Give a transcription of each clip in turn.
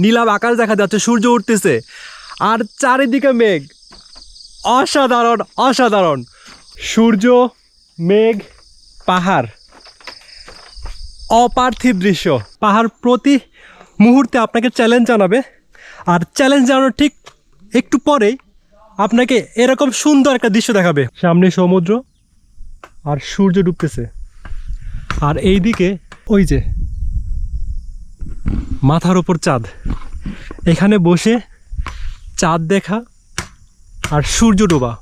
নীলাভ আকাশ দেখা যাচ্ছে, সূর্য উঠতেছে। আর চারিদিকে মেঘ। অসাধারণ অসাধারণ। সূর্য, মেঘ, পাহাড়। অপার্থিব দৃশ্য। পাহাড় প্রতি মুহূর্তে আপনাকে চ্যালেঞ্জ জানাবে। আর চ্যালেঞ্জ জানানোর ঠিক একটু পরেই আপনাকে এরকম সুন্দর একটা দৃশ্য দেখাবে। সামনে সমুদ্র আর সূর্য ডুবতেছে। আর এইদিকে ওই যে মাথার ওপর চাঁদ। এখানে বসে চাঁদ দেখা আর সূর্য ডোবা।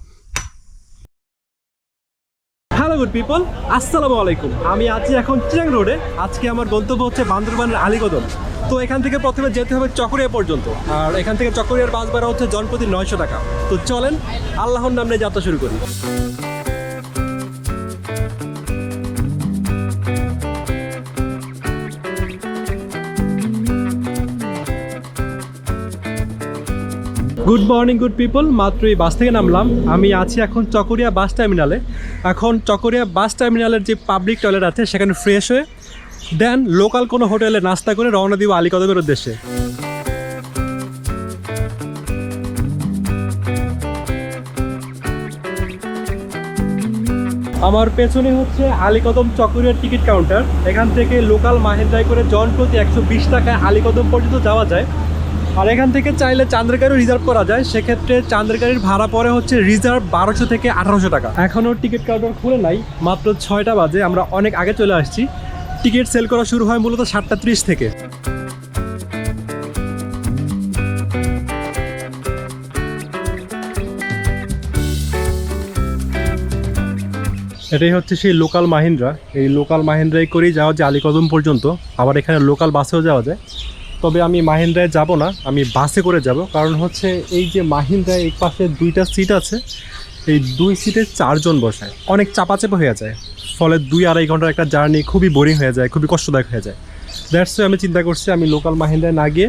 হ্যালো গুড পিপল আসসালামু আলাইকুম। আমি আছি এখন চিরাং রোডে। আজকে আমার গন্তব্য হচ্ছে বান্দরবানের আলীকদম তো এখান থেকে প্রথমে যেতে হবে চকরিয়া পর্যন্ত। আর এখান থেকে চকরিয়ার বাস ভাড়া হচ্ছে জনপ্রতি নয়শো টাকা। তো চলেন, আল্লাহর নাম যাত্রা শুরু করি। গুড মর্নিং গুড পিপল মাত্র এই বাস থেকে নামলাম। আমি আছি এখন চকরিয়া বাস টার্মিনালে এখন চকরিয়া বাস টার্মিনালের যে পাবলিক টয়লেট আছে, সেখানে ফ্রেশ হয়ে দেন লোকাল কোনো হোটেলে নাস্তা করে রওনা দিব আলীকদমের উদ্দেশ্যে। আমার পেছনে হচ্ছে আলীকদম চকরিয়ার টিকিট কাউন্টার এখান থেকে লোকাল মাহেন্দ্রায় করে জন প্রতি একশো বিশ টাকায় আলীকদম পর্যন্ত যাওয়া যায়। আর এখান থেকে চাইলে চান্দ্রগাড়িও রিজার্ভ করা যায়। সেক্ষেত্রে চান্দ্রগাড়ির ভাড়া পরে হচ্ছে রিজার্ভ বারোশো থেকে আঠারোশো টাকা। এখনও টিকিট কাউন্টার খুলে নাই, মাত্র ছয়টা বাজে, আমরা অনেক আগে চলে আসছি। টিকিট সেল করা শুরু হয় মূলত সাতটা ত্রিশ থেকে। এটাই হচ্ছে সেই লোকাল মাহিন্দ্রা। এই লোকাল মাহিন্দ্রায় করেই যাওয়া যায় আলীকদম পর্যন্ত। আবার এখানে লোকাল বাসেও যাওয়া যায়। তবে আমি মাহিন্দ্রায় যাব না, আমি বাসে করে যাব। কারণ হচ্ছে এই যে মাহিন্দ্রায় এই পাশে দুইটা সিট আছে, এই দুই সিটে চারজন বসায়। অনেক চাপাচাপা হয়ে যায়, ফলে দুই আড়াই ঘণ্টার একটা জার্নি খুবই বোরিং হয়ে যায়, খুবই কষ্টদায়ক হয়ে যায়। দ্যাটস আমি চিন্তা করছি আমি লোকাল মাহিন্দ্রায় না গিয়ে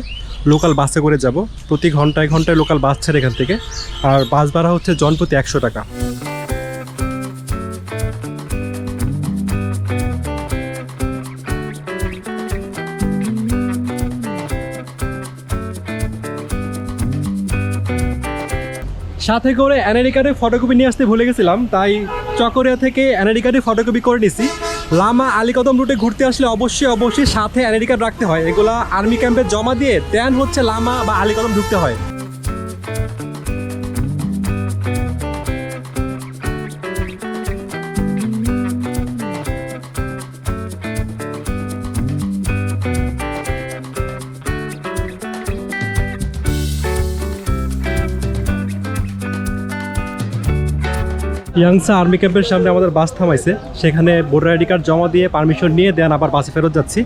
লোকাল বাসে করে যাব। প্রতি ঘন্টায় ঘন্টায় লোকাল বাস ছেড়ে এখান থেকে। আর বাস ভাড়া হচ্ছে জনপ্রতি একশো টাকা। সাথে করে এনআইডি কার্ডের ফটোকপি নিয়ে আসতে ভুলে গেছিলাম, তাই চকরিয়া থেকে এনআইডি কার্ডের ফটোকপি করে নিছি। লামা আলীকদম রুটে ঘুরতে আসলে অবশ্যই অবশ্যই সাথে এনআইডি কার্ড রাখতে হয়। এগুলা আর্মি ক্যাম্পে জমা দিয়ে দেন হচ্ছে লামা বা আলীকদম ঢুকতে হয়। ইয়াংসা আর্মি ক্যাম্পের সামনে আমাদের বাস থামাইছে। সেখানে ভোটার আইডি কার্ড জমা দিয়ে পারমিশন নিয়ে দেন আবার বাসে ফেরত যাচ্ছি।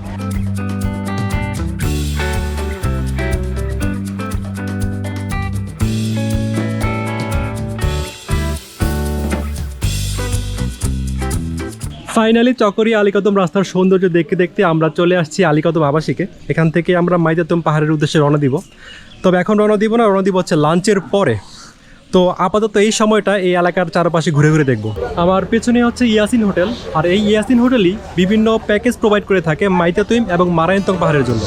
ফাইনালি চকরিয়া আলীকদম রাস্তার সৌন্দর্য দেখতে দেখতে আমরা চলে আসছি আলীকদম আবাসিকে। এখান থেকে আমরা মাইজাতম পাহাড়ের উদ্দেশ্যে রওনা দিব। তবে এখন রওনা দিব না, রওনা দিব হচ্ছে লাঞ্চের পরে। তো আপাতত এই সময়টা এই এলাকার চারপাশে ঘুরে ঘুরে দেখব। আমার পেছনে হচ্ছে ইয়াসিন হোটেল, আর এই ইয়াসিন হোটেলই বিভিন্ন প্যাকেজ প্রোভাইড করে থাকে মাইতাতুইম এবং মারায়ন্তং পাহাড়ের জন্য।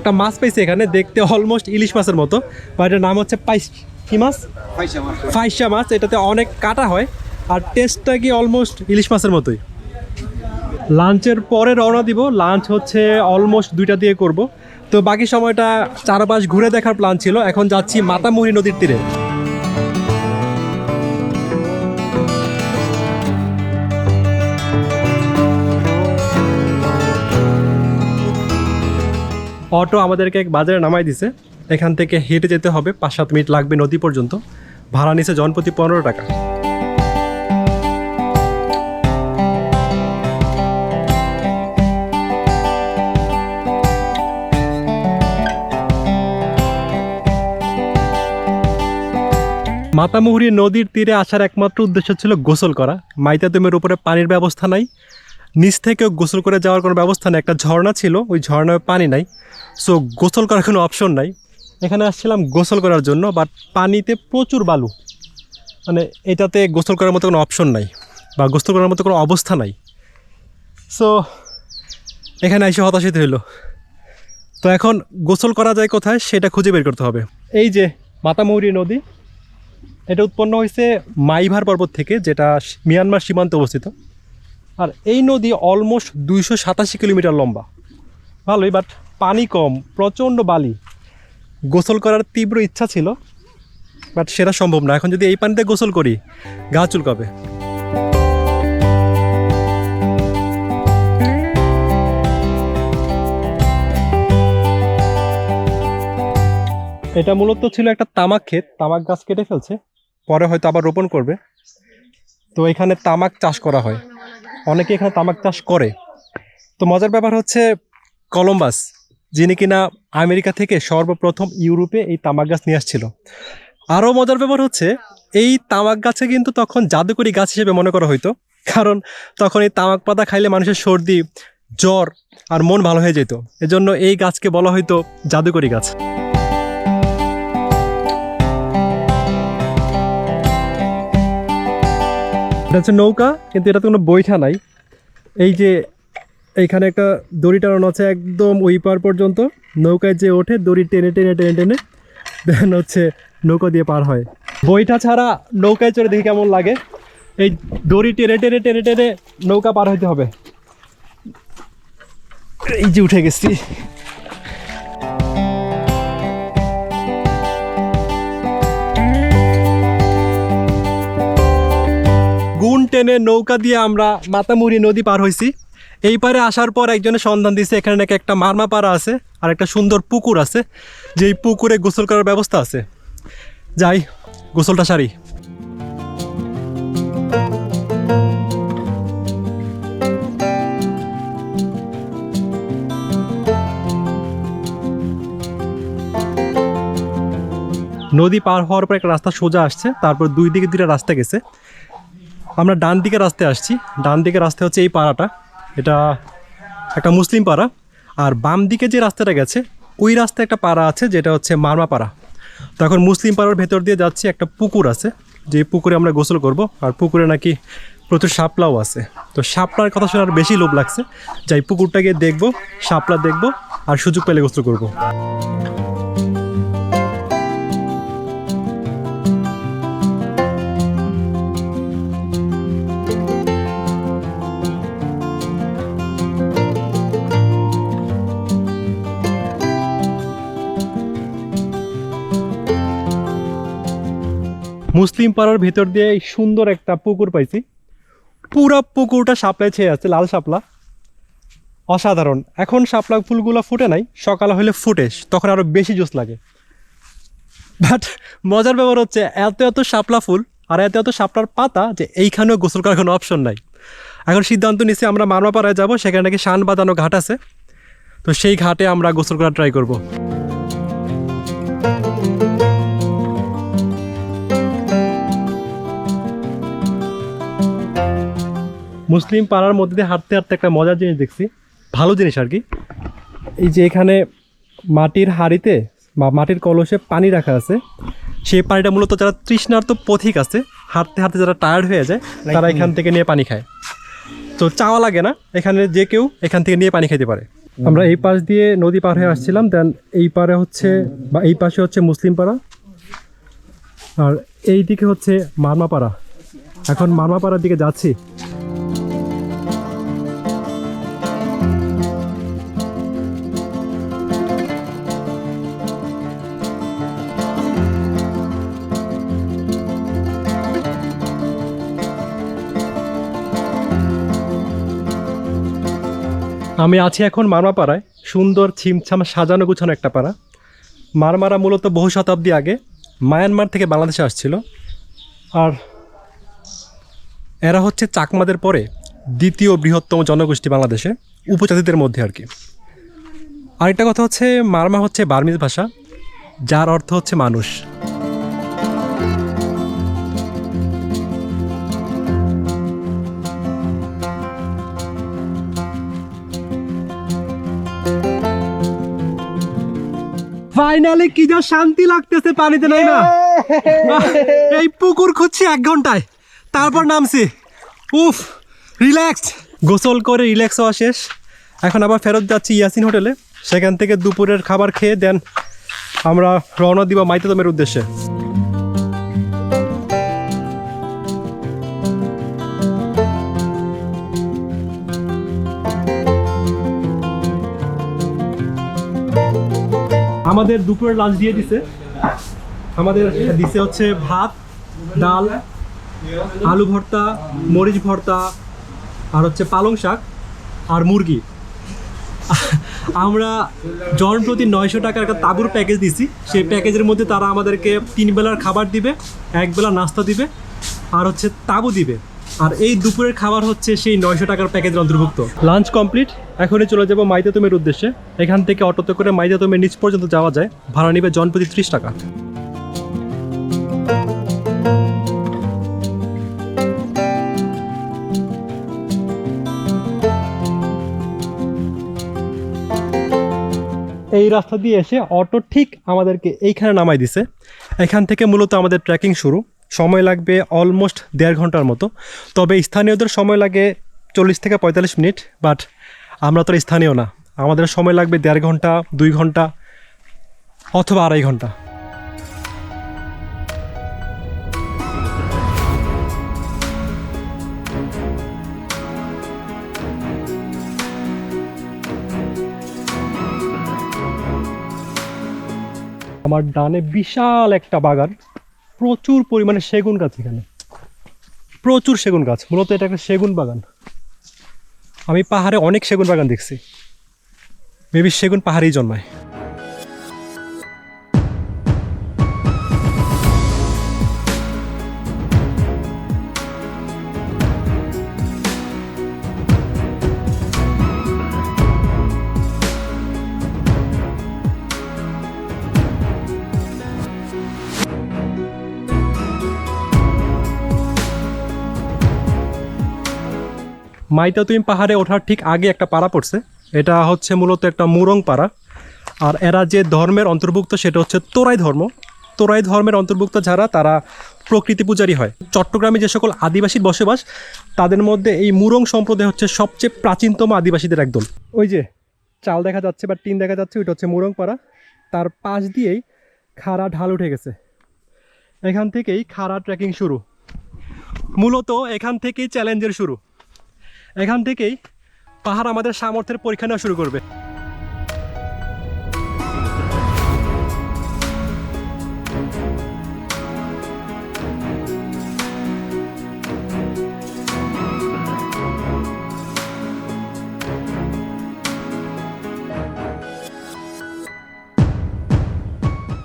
একটা মাছ পেয়েছি এখানে দেখতে অলমোস্ট ইলিশ মাছের মতো বা এটার নাম হচ্ছে পাইস কি মাছ? ফাইসা মাছ। এটাতে অনেক কাটা হয় আর টেস্টটা কি অলমোস্ট ইলিশ মাছের মতোই। লাঞ্চের পরে রওনা দিব লাঞ্চ হচ্ছে অলমোস্ট দুইটা দিয়ে করব। তো বাকি সময়টা চারপাশ ঘুরে দেখার প্ল্যান ছিল এখন যাচ্ছি মাতামুহি নদীর তীরে। অটো আমাদেরকে এক বাজারে নামাই দিছে। এখান থেকে হেঁটে যেতে হবে পাঁচ সাত মিনিট লাগবে নদী পর্যন্ত। ভাড়া নিছে জনপ্রতি পনেরো টাকা। মাতামুহুরি নদীর তীরে আসার একমাত্র উদ্দেশ্য ছিল গোসল করা। মাইতাতুমের উপরে পানির ব্যবস্থা নাই। নিচ থেকে গোসল করে যাওয়ার কোনো ব্যবস্থা নেই। একটা ঝর্ণা ছিল, ওই ঝর্ণায় পানি নাই। সো গোসল করার কোনো অপশন নাই। এখানে আসছিলাম গোসল করার জন্য বাট পানিতে প্রচুর বালু। মানে এটাতে গোসল করার মতো কোনো অপশন নাই, বা গোসল করার মতো কোনো অবস্থা নাই। সো এখানে এসে হতাশিত হইল। তো এখন গোসল করা যায় কোথায়, সেটা খুঁজে বের করতে হবে। এই যে মাতামৌরি নদী, এটা উৎপন্ন হয়েছে মাইভার পর্বত থেকে, যেটা মিয়ানমার সীমান্তে অবস্থিত। আর এই নদী অলমোস্ট দুইশো সাতাশি কিলোমিটার লম্বা। ভালোই বাট পানি কম, প্রচণ্ড বালি। গোসল করার তীব্র ইচ্ছা ছিল বাট সেটা সম্ভব না। এখন যদি এই পানিতে গোসল করি, গা চুলকাবে। এটা মূলত ছিল একটা তামাক ক্ষেত। তামাক গাছ কেটে ফেলছে, পরে হয়তো আবার রোপণ করবে। তো এখানে তামাক চাষ করা হয়। অনেকে এখানে তামাক চাষ করে। তো মজার ব্যাপার হচ্ছে কলম্বাস, যিনি কিনা আমেরিকা থেকে সর্বপ্রথম ইউরোপে এই তামাক গাছ নিয়ে আসছিল। আরও মজার ব্যাপার হচ্ছে, এই তামাক গাছে কিন্তু তখন জাদুকরি গাছ হিসেবে মনে করা হইতো, কারণ তখন এই তামাক পাতা খাইলে মানুষের সর্দি, জ্বর আর মন ভালো হয়ে যেত। এজন্য এই গাছকে বলা হইতো জাদুকরি গাছ। এটা হচ্ছে নৌকা, কিন্তু এটাতে কোনো বৈঠা নাই। এই যে এইখানে একটা দড়ি টানানো আছে একদম ওই পার পর্যন্ত। নৌকায় যে ওঠে, দড়ি টেনে টেনে টেনে টেনে দেন হচ্ছে নৌকা দিয়ে পার হয়। বইটা ছাড়া নৌকায় চড়ে দেখি কেমন লাগে। এই দড়ি টেনে টেনে টেনে টেনে নৌকা পার হইতে হবে। এই যে উঠে গেছি। গুণ টেনে নৌকা দিয়ে আমরা মাতামুড়ি নদী পার হয়েছি এই পারে আসার পর একজনের সন্ধান দিয়েছে এখানে নাকি একটা মারমা পাড়া আছে আর একটা সুন্দর পুকুর আছে, যেই পুকুরে গোসল করার ব্যবস্থা আছে। যাই, গোসলটা সারি। নদী পার হওয়ার পর একটা রাস্তা সোজা আসছে, তারপর দুই দিকে দুইটা রাস্তা গেছে। আমরা ডান দিকে রাস্তায় আসছি। ডান দিকে রাস্তা হচ্ছে এই পাড়াটা। এটা একটা মুসলিম পাড়া। আর বাম দিকে যে রাস্তাটা গেছে, ওই রাস্তায় একটা পাড়া আছে, যেটা হচ্ছে মারমা পাড়া। তো এখন মুসলিম পাড়ার ভেতর দিয়ে যাচ্ছি, একটা পুকুর আছে। যে পুকুরে আমরা গোসল করব। আর পুকুরে নাকি প্রচুর শাপলাও আছে। তো শাপলার কথা শোনার বেশি লোভ লাগছে। যাই পুকুরটা গিয়ে দেখব, শাপলা দেখব, আর সুযোগ পেলে গোসল করব। মুসলিম পাড়ার ভেতর দিয়ে সুন্দর একটা পুকুর পাইছি। পুরা পুকুরটা শাপলায় ছেয়ে আছে, লাল শাপলা। অসাধারণ। এখন শাপলা ফুলগুলো ফুটে নাই, সকাল হলে ফুটে, তখন আরও বেশি জোস লাগে। বাট মজার ব্যাপার হচ্ছে, এত এত শাপলা ফুল আর এত এত শাপলার পাতা যে এইখানেও গোসল করার কোনো অপশন নাই। এখন সিদ্ধান্ত নিচ্ছি আমরা মারমাপাড়ায় যাব, সেখানে নাকি শান বাঁধানো ঘাট আছে। তো সেই ঘাটে আমরা গোসল করা ট্রাই করব। মুসলিম পাড়ার মধ্যে দিয়ে হাঁটতে হাঁটতে একটা মজার জিনিস দেখছি। ভালো জিনিস আর কি। এই যে এখানে মাটির হাঁড়িতে বা মাটির কলসে পানি রাখা আছে। সেই পানিটা মূলত যারা তৃষ্ণার্ত পথিক আছে হাঁটতে হাঁটতে যারা টায়ার্ড হয়ে যায় তারা এখান থেকে নিয়ে পানি খায়। তো চাওয়া লাগে না এখানে যে কেউ এখান থেকে নিয়ে পানি খেতে পারে। আমরা এই পাশ দিয়ে নদী পার হয়ে আসছিলাম দেন এই পারে হচ্ছে বা এই পাশে হচ্ছে মুসলিম পাড়া। আর এই দিকে হচ্ছে মারমাপাড়া এখন মারমাপাড়ার দিকে যাচ্ছি। আমি আছি এখন মারমাপাড়ায় সুন্দর, ছিমছাম, সাজানো গুছানো একটা পাড়া। মারমারা মূলত বহু শতাব্দী আগে মায়ানমার থেকে বাংলাদেশে আসছিল। আর এরা হচ্ছে চাকমাদের পরে দ্বিতীয় বৃহত্তম জনগোষ্ঠী বাংলাদেশে, উপজাতিদের মধ্যে আর কি। আরেকটা কথা হচ্ছে, মারমা হচ্ছে বার্মিজ ভাষা, যার অর্থ হচ্ছে মানুষ। ফাইনালি কি যা শান্তি লাগতেছে পানিতে নাই না? এই পুকুর খুঁজছি এক ঘন্টায়। তারপর নামছি। উফ রিল্যাক্স গোসল করে রিল্যাক্স হওয়া শেষ। এখন আবার ফেরত যাচ্ছি ইয়াসিন হোটেলে। সেখান থেকে দুপুরের খাবার খেয়ে দেন আমরা রওনা দিবা মাইতে উদ্দেশ্যে। আমাদের দুপুরের লাঞ্চ দিয়ে দিছে। আমাদের দিছে হচ্ছে ভাত, ডাল, আলু ভর্তা, মরিচ ভর্তা, আর হচ্ছে পালং শাক আর মুরগি। আমরা জন প্রতি নয়শো টাকার একটা তাবুর প্যাকেজ দিছি। সেই প্যাকেজের মধ্যে তারা আমাদেরকে তিন বেলার খাবার দিবে, এক বেলা নাস্তা দিবে, আর হচ্ছে তাবু দিবে। আর এই দুপুরের খাবার হচ্ছে সেই নয়শো টাকার প্যাকেজের অন্তর্ভুক্ত। লাঞ্চ কমপ্লিট, এখনই চলে যাব মাইদাতমের উদ্দেশ্যে। এখান থেকে অটোতে করে মাইদাতমের নিচ পর্যন্ত যাওয়া যায়। ভাড়া নিবে জন প্রতি ত্রিশ টাকা। এই রাস্তা দিয়ে এসে অটো ঠিক আমাদেরকে এইখানে নামাই দিছে। এখান থেকে মূলত আমাদের ট্রেকিং শুরু। সময় লাগবে অলমোস্ট দেড় ঘণ্টার মতো। তবে স্থানীয়দের সময় লাগে চল্লিশ থেকে পঁয়তাল্লিশ মিনিট বাট আমরা তো স্থানীয় না। আমাদের সময় লাগবে দেড় ঘণ্টা, দুই ঘণ্টা, অথবা আড়াই ঘণ্টা। আমার ডানে বিশাল একটা বাগান। প্রচুর পরিমাণে সেগুন গাছ এখানে। প্রচুর সেগুন গাছ, মূলত এটা একটা সেগুন বাগান। আমি পাহাড়ে অনেক সেগুন বাগান দেখছি। মেবি সেগুন পাহাড়েই জন্মায়। মাইতা তুইম পাহাড়ে ওঠার ঠিক আগে একটা পাড়া পড়ছে। এটা হচ্ছে মূলত একটা মুরং পাড়া। আর এরা যে ধর্মের অন্তর্ভুক্ত, সেটা হচ্ছে তোরাই ধর্ম। তোরাই ধর্মের অন্তর্ভুক্ত যারা, তারা প্রকৃতি পূজারী হয়। চট্টগ্রামে যে সকল আদিবাসীর বসবাস, তাদের মধ্যে এই মুরং সম্প্রদায় হচ্ছে সবচেয়ে প্রাচীনতম আদিবাসীদের একদল। ওই যে চাল দেখা যাচ্ছে বা টিন দেখা যাচ্ছে, ওইটা হচ্ছে মুরং পাড়া। তার পাশ দিয়েই খাড়া ঢাল উঠে গেছে। এখান থেকেই খাড়া ট্রেকিং শুরু। মূলত এখান থেকেই চ্যালেঞ্জের শুরু। এখান থেকেই পাহাড় আমাদের সামর্থ্যের পরীক্ষা নেওয়া শুরু করবে।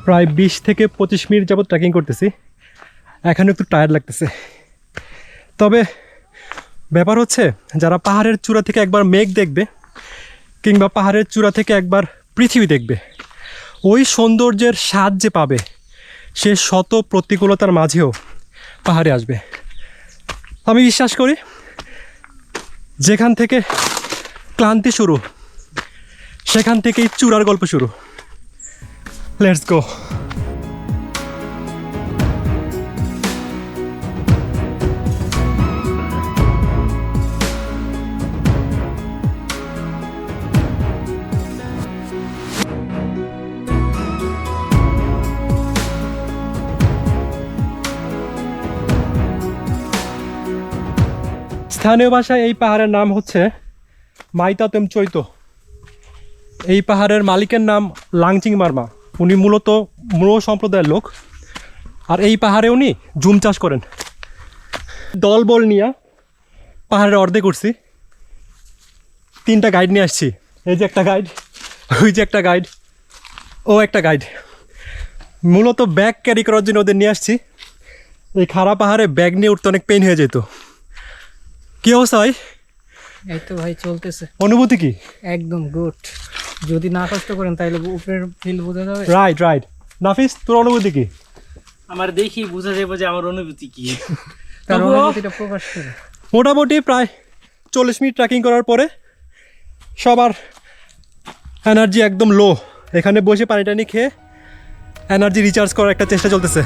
প্রায় বিশ থেকে পঁচিশ মিনিট যাবত ট্রেকিং করতেছি। এখন একটু টায়ার্ড লাগতেছে। তবে ব্যাপার হচ্ছে, যারা পাহাড়ের চূড়া থেকে একবার মেঘ দেখবে, কিংবা পাহাড়ের চূড়া থেকে একবার পৃথিবী দেখবে, ওই সৌন্দর্যের স্বাদ যে পাবে, সে শত প্রতিকূলতার মাঝেও পাহাড়ে আসবে। আমি বিশ্বাস করি, যেখান থেকে ক্লান্তি শুরু, সেখান থেকেই চূড়ার গল্প শুরু। লেটস গো স্থানীয় ভাষায় এই পাহাড়ের নাম হচ্ছে মাইতাতেম চৈত। এই পাহাড়ের মালিকের নাম লাংচিং মার্মা। উনি মূলত মুরো সম্প্রদায়ের লোক। আর এই পাহাড়ে উনি জুম চাষ করেন। দলবল নিয়ে পাহাড়ের অর্ধেক করছি তিনটা গাইড নিয়ে আসছি। এই যে একটা গাইড ওই যে একটা গাইড ও একটা গাইড মূলত ব্যাগ ক্যারি করার জন্য ওদের নিয়ে আসছি। এই খাড়া পাহাড়ে ব্যাগ নিয়ে উঠতে অনেক পেন হয়ে যেত। কি অবস্থা ভাই? এই তো ভাই চলতেছে। অনুভূতি কি? একদম গুড যদি না কষ্ট করেন তাহলে উপরের ফিল বোঝা যাবে। রাইট রাইট নাফিস তোর অনুভূতি কি? আমার দেখি বোঝা যাবে যে আমার অনুভূতি কি। তার অনুভূতিটা প্রকাশ করে। মোটামুটি প্রায় চল্লিশ মিনিট ট্রেকিং করার পরে সবার এনার্জি একদম লো এখানে বসে পানি টানি খেয়ে এনার্জি রিচার্জ করার একটা চেষ্টা চলতেছে।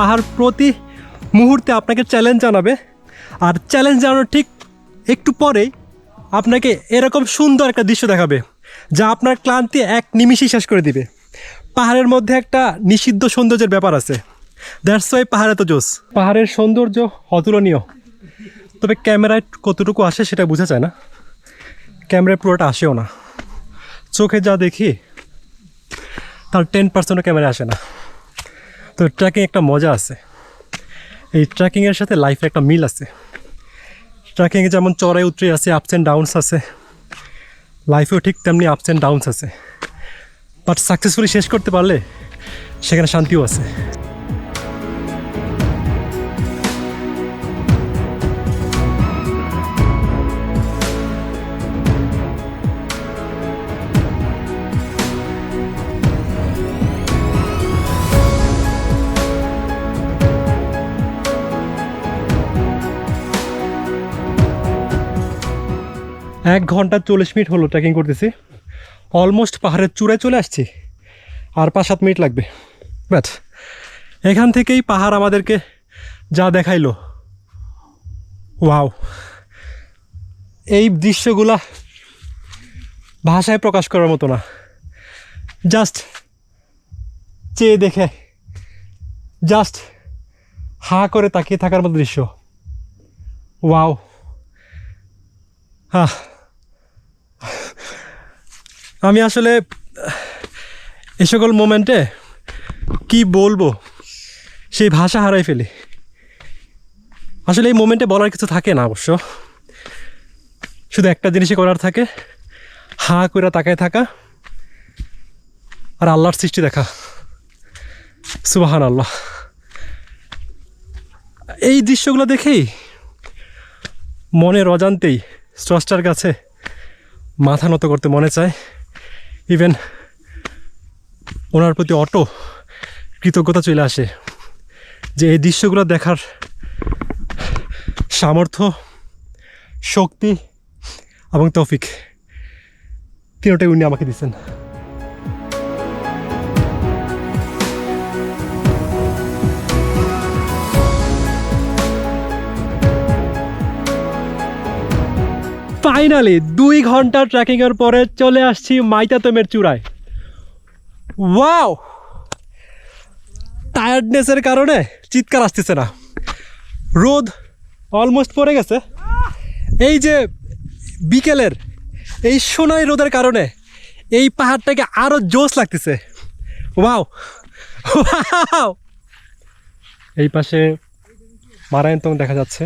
পাহাড় প্রতি মুহূর্তে আপনাকে চ্যালেঞ্জ জানাবে। আর চ্যালেঞ্জ জানানোর ঠিক একটু পরেই আপনাকে এরকম সুন্দর একটা দৃশ্য দেখাবে, যা আপনার ক্লান্তি এক নিমিষেই শেষ করে দিবে। পাহাড়ের মধ্যে একটা নিষিদ্ধ সৌন্দর্যের ব্যাপার আছে। দ্যাটস ওয়াই পাহাড় এত জোস পাহাড়ের সৌন্দর্য অতুলনীয়। তবে ক্যামেরায় কতটুকু আসে সেটা বোঝা যায় না। ক্যামেরায় পুরোটা আসেও না। চোখে যা দেখি, তার টেন পার্সেন্টও ক্যামেরা আসে না। তো ট্রেকিং একটা মজা আছে। এই ট্রেকিংয়ের সাথে লাইফে একটা মিল আছে। ট্রেকিংয়ে যেমন চড়াই উতরে আছে আপস অ্যান্ড ডাউনস আছে। লাইফেও ঠিক তেমনি আপস অ্যান্ড ডাউনস আছে। বাট সাকসেসফুলি শেষ করতে পারলে সেখানে শান্তিও আছে। এক ঘণ্টা চল্লিশ মিনিট হলো ট্রেকিং করতেছি। অলমোস্ট পাহাড়ের চূড়ায় চলে আসছি। আর পাঁচ সাত মিনিট লাগবে। ব্যাট এখান থেকেই পাহাড় আমাদেরকে যা দেখাইলো। ওয়াও। এই দৃশ্যগুলা ভাষায় প্রকাশ করার মতো না। জাস্ট চেয়ে দেখে। জাস্ট হা করে তাকিয়ে থাকার মতো দৃশ্য। ওয়াও। হ্যাঁ আমি আসলে, এ সকল মোমেন্টে কি বলব? সেই ভাষা হারাই ফেলি। আসলে এই মোমেন্টে বলার কিছু থাকে না অবশ্য। শুধু একটা জিনিসই করার থাকে। হা করে তাকায় থাকা আর আল্লাহর সৃষ্টি দেখা। সুবাহান আল্লাহ এই দৃশ্যগুলো দেখেই মনের অজান্তেই স্রষ্টার কাছে মাথা নত করতে মনে চায়। ইভেন ওনার প্রতি অটো কৃতজ্ঞতা চলে আসে যে এই দৃশ্যগুলো দেখার সামর্থ্য, শক্তি এবং তৌফিক তিনটাই উনি আমাকে দিচ্ছেন ফাইনালি দুই ঘণ্টা ট্রেকিংয়ের পরে চলে আসছি মাইতাতমের চূড়ায়। ওয়াও টায়ার্ডনেসের কারণে চিৎকার আসতেছে না। রোদ অলমোস্ট পড়ে গেছে। এই যে বিকেলের, এই সোনাই রোদের কারণে এই পাহাড়টাকে আরও জোশ লাগতেছে। ওয়াও ওয়াও এই পাশে মারায়ন্তং দেখা যাচ্ছে।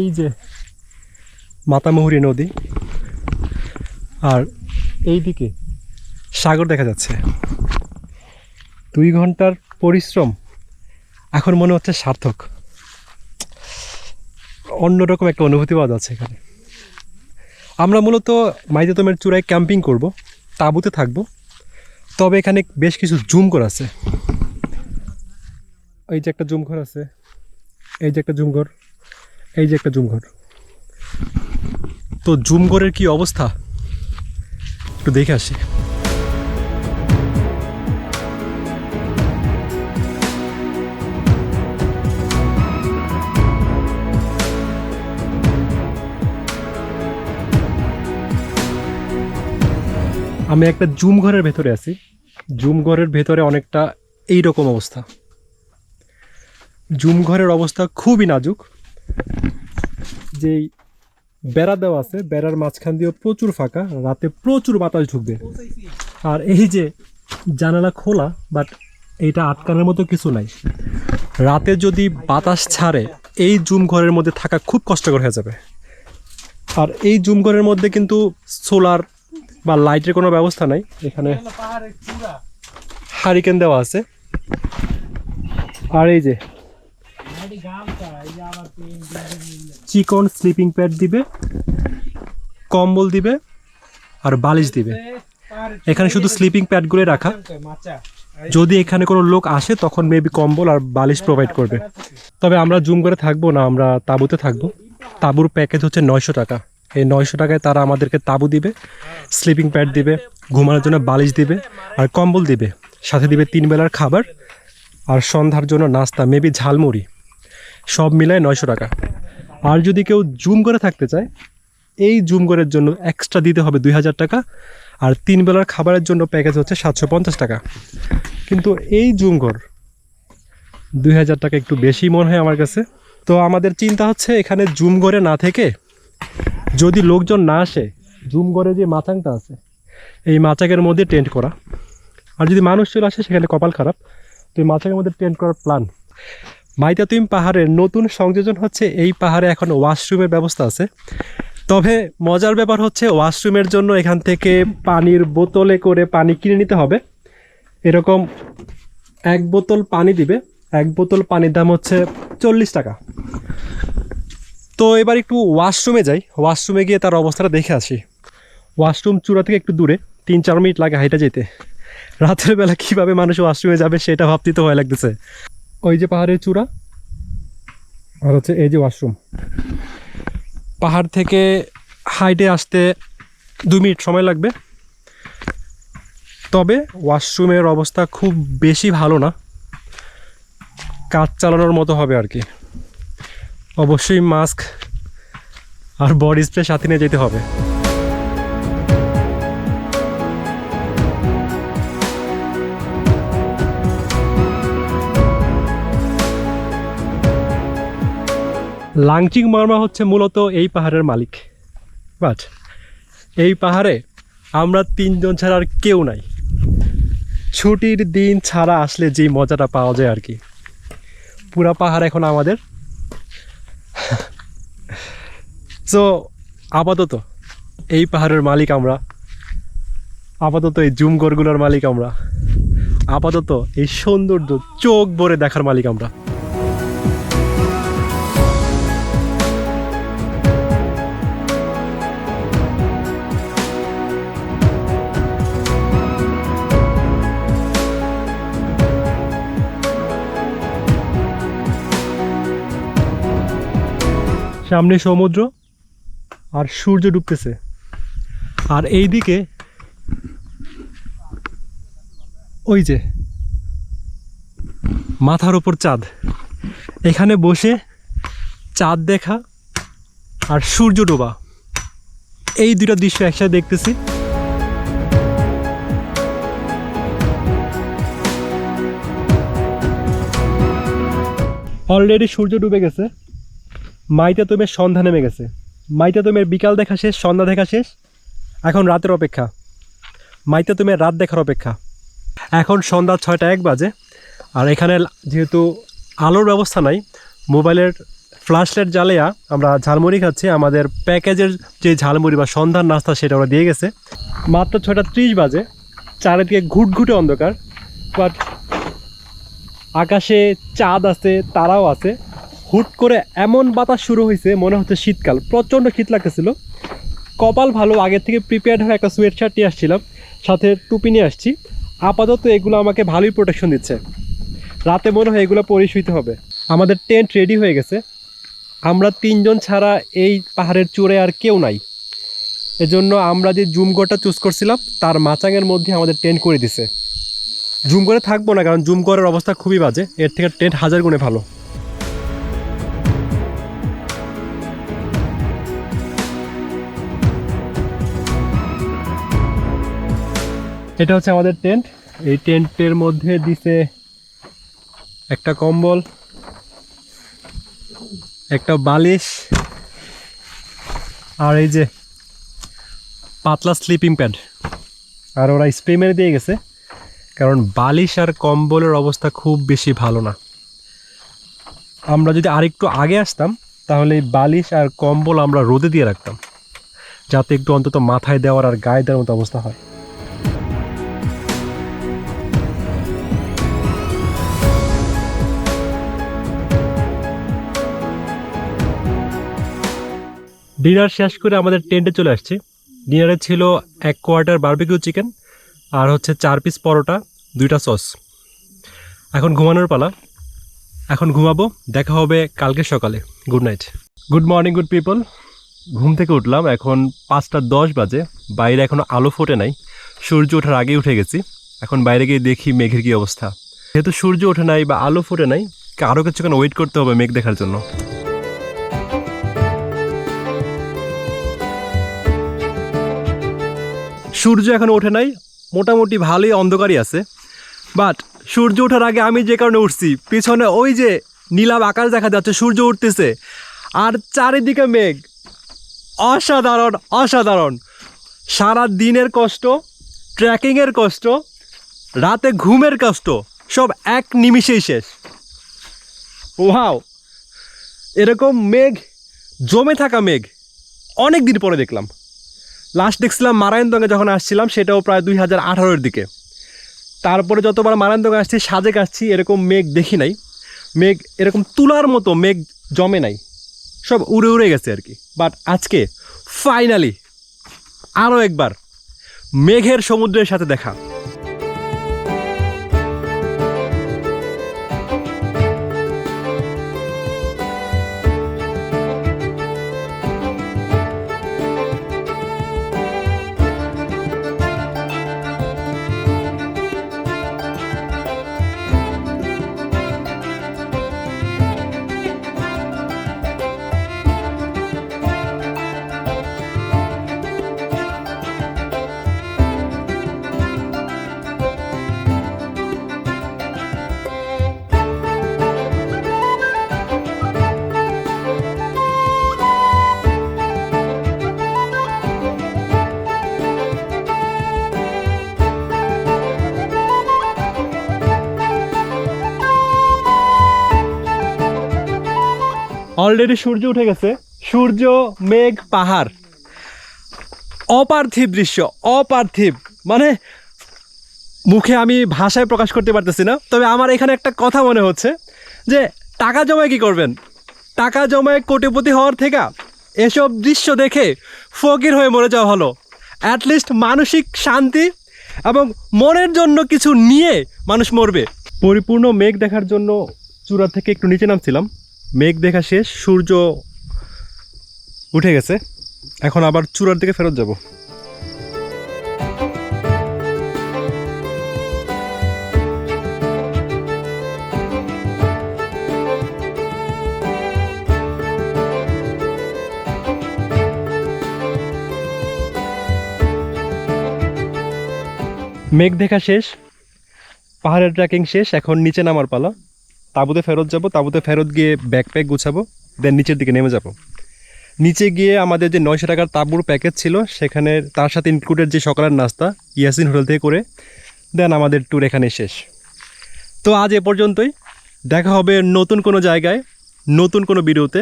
এই যে মাতামুহুরি নদী। আর এই দিকে সাগর দেখা যাচ্ছে। দুই ঘণ্টার পরিশ্রম এখন মনে হচ্ছে সার্থক। অন্যরকম একটা অনুভূতি পাওয়া যাচ্ছে এখানে। আমরা মূলত মাইজাতমের চূড়ায় ক্যাম্পিং করব, তাঁবুতে থাকব। তবে এখানে বেশ কিছু জুম ঘর আছে। এই যে একটা জুম ঘর আছে, এই যে একটা জুম ঘর, এই যে একটা জুমঘর তো জুমঘরের কি অবস্থা? একটু দেখে আসি। আমি একটা জুম ঘরের ভেতরে আছি। জুম ঘরের ভেতরে অনেকটা এই রকম অবস্থা। জুম ঘরের অবস্থা খুবই নাজুক। যেই বেড়া দেওয়া আছে, বেড়ার মাঝখান দিয়েও প্রচুর ফাঁকা, রাতে প্রচুর বাতাস ঢুকবে। আর এই যে জানালা খোলা বাট এইটা আটকানোর মতো কিছু নাই। রাতে যদি বাতাস ছাড়ে, এই জুম ঘরের মধ্যে থাকা খুব কষ্টকর হয়ে যাবে। আর এই জুম ঘরের মধ্যে কিন্তু সোলার বা লাইটের কোনো ব্যবস্থা নাই। এখানে হারিকেন দেওয়া আছে। আর এই যে চিকন স্লিপিং প্যাড দিবে, কম্বল দিবে আর বালিশ দিবে। এখানে শুধু স্লিপিং প্যাডগুলো রাখা। যদি এখানে কোনো লোক আসে, তখন মেবি কম্বল আর বালিশ প্রোভাইড করবে। তবে আমরা জুম করে থাকব না, আমরা তাঁবুতে থাকব। তাঁবুর প্যাকেজ হচ্ছে নয়শো টাকা। এই নয়শো টাকায় তারা আমাদেরকে তাঁবু দিবে স্লিপিং প্যাড দিবে, ঘুমানোর জন্য বালিশ দিবে আর কম্বল দিবে। সাথে দিবে তিন বেলার খাবার আর সন্ধ্যার জন্য নাস্তা মেবি ঝালমুড়ি। সব মিলায় নয়শো টাকা। আর যদি কেউ জুম করে থাকতে চায়, এই জুম করার জন্য এক্সট্রা দিতে হবে দুই হাজার টাকা। আর তিন বেলার খাবারের জন্য প্যাকেজ হচ্ছে সাতশো পঞ্চাশ টাকা। কিন্তু এই জুম ঘর দুই হাজার টাকা একটু বেশি মনে হয় আমার কাছে। তো আমাদের চিন্তা হচ্ছে এখানে জুম ঘরে না থেকে যদি লোকজন না আসে, জুম ঘরে যে মাচাংটা আছে, এই মাচাকের মধ্যে টেন্ট করা। আর যদি মানুষ চলে আসে, সেখানে কপাল খারাপ। তো এই মাচাকের মধ্যে টেন্ট করার প্ল্যান মাইতাতুইম পাহাড়ের নতুন সংযোজন হচ্ছে এই পাহাড়ে এখন ওয়াশরুমের ব্যবস্থা আছে। তবে মজার ব্যাপার হচ্ছে ওয়াশরুমের জন্য এখান থেকে পানির বোতলে করে পানি কিনে নিতে হবে। এরকম এক বোতল পানি দিবে, এক বোতল পানির দাম হচ্ছে চল্লিশ টাকা। তো এবার একটু ওয়াশরুমে যাই, ওয়াশরুমে গিয়ে তার অবস্থাটা দেখে আসি। ওয়াশরুম চূড়া থেকে একটু দূরে, তিন চার মিনিট লাগে হাইটা যেতে। রাতের বেলা কীভাবে মানুষ ওয়াশরুমে যাবে সেটা ভাবতে তো ভয় লাগতেছে। ওই যে পাহাড়ের চূড়া? আর হচ্ছে এই যে ওয়াশরুম। পাহাড় থেকে হাইটে আসতে দু মিনিট সময় লাগবে। তবে ওয়াশরুমের অবস্থা খুব বেশি ভালো না। কাজ চালানোর মতো হবে আর কি। অবশ্যই মাস্ক আর বডি স্প্রে সাথে নিয়ে যেতে হবে। লাংচিং মার্মা হচ্ছে মূলত এই পাহাড়ের মালিক। বাট এই পাহাড়ে আমরা তিনজন ছাড়া আর কেউ নাই। ছুটির দিন ছাড়া আসলে যেই মজাটা পাওয়া যায় আর কি। পুরা পাহাড় এখন আমাদের। সো আপাতত এই পাহাড়ের মালিক আমরা। আপাতত এই জুমগড়গুলোর মালিক আমরা। আপাতত এই সৌন্দর্য চোখ ভরে দেখার মালিক আমরা। সামনে সমুদ্র আর সূর্য ডুবতেছে। আর এই দিকে ওই যে মাথার ওপর চাঁদ। এখানে বসে চাঁদ দেখা আর সূর্য ডোবা। এই দুটো দৃশ্য একসাথে দেখতেছি। অলরেডি সূর্য ডুবে গেছে। মাইতে তোমের সন্ধ্যা নেমে গেছে। মাইতে তোমের বিকাল দেখা শেষ, সন্ধ্যা দেখা শেষ। এখন রাতের অপেক্ষা। মাইতে তোমের রাত দেখার অপেক্ষা। এখন সন্ধ্যা ছয়টা এক বাজে। আর এখানে যেহেতু আলোর ব্যবস্থা নাই, মোবাইলের ফ্ল্যাশ লাইট জ্বালিয়া আমরা ঝালমুড়ি খাচ্ছি। আমাদের প্যাকেজের যে ঝালমুড়ি বা সন্ধ্যার নাস্তা সেটা ওরা দিয়ে গেছে। মাত্র ছয়টা ত্রিশ বাজে। চারিদিকে ঘুটঘুটে অন্ধকার। বাট আকাশে চাঁদ আছে, তারাও আছে। হুট করে এমন বাতাস শুরু হয়েছে, মনে হচ্ছে শীতকাল। প্রচণ্ড শীত লাগতেছিল। কপাল ভালো আগের থেকে প্রিপেয়ার্ড হয়ে একটা সোয়েট শার্ট নিয়ে আসছিলাম, সাথে টুপি নিয়ে আসছি। আপাতত এগুলো আমাকে ভালোই প্রোটেকশন দিচ্ছে। রাতে মনে হয় এগুলো পরে শুইতে হবে। আমাদের টেন্ট রেডি হয়ে গেছে। আমরা তিনজন ছাড়া এই পাহাড়ের চূড়ে আর কেউ নাই। এজন্য আমরা যে জুমগড়টা চুজ করছিলাম, তার মাচাঙের মধ্যে আমাদের টেন্ট করে দিছে। জুম করে থাকব না, কারণ জুম করার অবস্থা খুবই বাজে। এর থেকে টেন্ট হাজার গুণে ভালো। এটা হচ্ছে আমাদের টেন্ট। এই টেন্টের মধ্যে দিছে একটা কম্বল, একটা বালিশ, আর এই যে পাতলা স্লিপিং প্যাড আর ওরা স্প্রে মেরে দিয়ে গেছে, কারণ বালিশ আর কম্বলের অবস্থা খুব বেশি ভালো না। আমরা যদি আরেকটু আগে আসতাম, তাহলে এই বালিশ আর কম্বল আমরা রোদে দিয়ে রাখতাম, যাতে একটু অন্তত মাথায় দেওয়ার আর গায়ে দেওয়ার মতো অবস্থা হয়। ডিনার শেষ করে আমাদের টেন্টে চলে আসছি। ডিনারে ছিল এক কোয়ার্টার বারবিকিউ চিকেন আর হচ্ছে চার পিস পরোটা, দুইটা সস। এখন ঘুমানোর পালা। এখন ঘুমাবো। দেখা হবে কালকে সকালে। Good night good morning good people ঘুম থেকে উঠলাম। এখন পাঁচটা দশ বাজে। বাইরে এখনও আলো ফোটে নাই। সূর্য ওঠার আগেই উঠে গেছি। এখন বাইরে গিয়ে দেখি মেঘের কী অবস্থা। যেহেতু সূর্য ওঠে নাই বা আলো ফোটে নাই আরও কিছুক্ষণ ওয়েট করতে হবে মেঘ দেখার জন্য। সূর্য এখন ওঠে নাই। মোটামুটি ভালোই অন্ধকারই আছে। বাট সূর্য ওঠার আগে আমি যে কারণে উঠছি, পিছনে ওই যে নীলাভ আকাশ দেখা যাচ্ছে, সূর্য উঠতেছে। আর চারিদিকে মেঘ। অসাধারণ অসাধারণ। সারা দিনের কষ্ট ট্রেকিংয়ের কষ্ট, রাতে ঘুমের কষ্ট, সব এক নিমিষেই শেষ। ওয়াও এরকম মেঘ, জমে থাকা মেঘ অনেক দিন পরে দেখলাম। লাস্ট দেখছিলাম মারায়ণদঙ্গে যখন আসছিলাম, সেটাও প্রায় দুই হাজার আঠারোর দিকে। তারপরে যতবার মারায়ণদঙ্গে আসছি, সাজেক আসছি, এরকম মেঘ দেখি নাই। মেঘ, এরকম তুলার মতো মেঘ জমে নাই। সব উড়ে উড়ে গেছে আর কি। বাট আজকে ফাইনালি আরও একবার, মেঘের সমুদ্রের সাথে দেখা। অলরেডি সূর্য উঠে গেছে। সূর্য, মেঘ, পাহাড়। অপার্থিব দৃশ্য, অপার্থিব। মানে মুখে আমি ভাষায় প্রকাশ করতে পারতেছি না, তবে আমার এখানে একটা কথা মনে হচ্ছে যে, টাকা জমায় কি করবেন? টাকা জমায় কোটিপতি হওয়ার থেকে এসব দৃশ্য দেখে ফকির হয়ে মরে যাওয়া হলো। অ্যাটলিস্ট মানসিক শান্তি এবং মনের জন্য কিছু নিয়ে মানুষ মরবে। পরিপূর্ণ মেঘ দেখার জন্য চূড়া থেকে একটু নিচে নামছিলাম। মেঘ দেখা শেষ, সূর্য উঠে গেছে। এখন আবার চূড়ার দিকে ফেরত যাব। মেঘ দেখা শেষ, পাহাড়ের ট্রেকিং শেষ, এখন নিচে নামার পালা। তাঁবুতে ফেরত যাব, তাঁবুতে ফেরত গিয়ে ব্যাকপ্যাক গুছাবো দেন নিচের দিকে নেমে যাব। নিচে গিয়ে আমাদের যে নয়শো টাকার তাঁবুর প্যাকেজ ছিল, সেখানে তার সাথে ইনক্লুডেড যে সকালের নাস্তা, ইয়াসিন হোটেল থেকে করে দেন আমাদের ট্যুর এখানে শেষ। তো আজ এ পর্যন্তই। দেখা হবে নতুন কোনো জায়গায়, নতুন কোনো ভিডিওতে।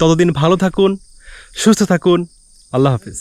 ততদিন ভালো থাকুন, সুস্থ থাকুন, আল্লাহ হাফিজ।